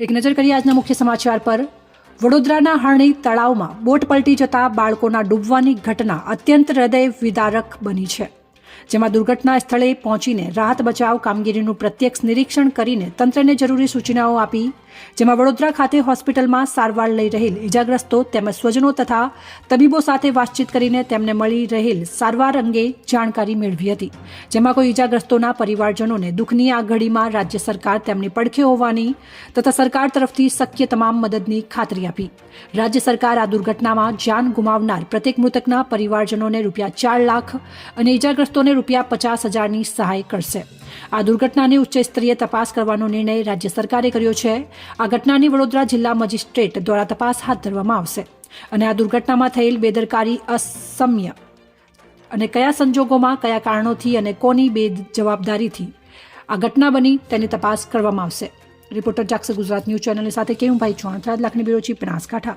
એક નજર કરીએ આજના મુખ્ય સમાચાર પર. વડોદરાના હરણી તળાવમાં બોટ પલટી જતા બાળકોના ડૂબવાની ઘટના અત્યંત હૃદય વિદારક બની છે. જેમાં દુર્ઘટના સ્થળે પહોંચીને રાહત બચાવ કામગીરીનું પ્રત્યક્ષ નિરીક્ષણ કરીને તંત્રને જરૂરી સૂચનાઓ આપી, જેમાં વડોદરા ખાતે હોસ્પિટલમાં સારવાર લઈ રહેલ ઇજાગ્રસ્તો તેમજ સ્વજનો તથા તબીબો સાથે વાતચીત કરીને તેમને મળી રહેલ સારવાર અંગે જાણકારી મેળવી હતી. જેમાં કોઈ ઇજાગ્રસ્તોના પરિવારજનોને દુઃખની આ ઘડીમાં રાજ્ય સરકાર તેમની પડખે હોવાની તથા સરકાર તરફથી શક્ય તમામ મદદની ખાતરી આપી. રાજ્ય સરકાર આ દુર્ઘટનામાં જાન ગુમાવનાર પ્રત્યેક મૃતકના પરિવારજનોને રૂપિયા ચાર લાખ અને ઇજાગ્રસ્તોને રૂપિયા પચાસ હજારની સહાય કરશે. આ દુર્ઘટનાની ઉચ્ચસ્તરીય તપાસ કરવાનો નિર્ણય રાજ્ય સરકારે કર્યો છે. આ ઘટનાની વડોદરા જિલ્લા મજિસ્ટ્રેટ દ્વારા તપાસ હાથ ધરવામાં આવશે. અને આ દુર્ઘટનામાં થયેલ બેદરકારી અસમ્ય અને કયા સંજોગોમાં, કયા કારણોથી અને કોની બે જવાબદારીથી આ ઘટના બની તેની તપાસ કરવામાં આવશે. રિપોર્ટર જાક્ષ ગુજરાત ન્યૂઝ ચેનલની સાથે કેવુંભાઈ ચૌહાણ? થરાદ લાખની બ્યુરો ચીફ બનાસકાંઠા.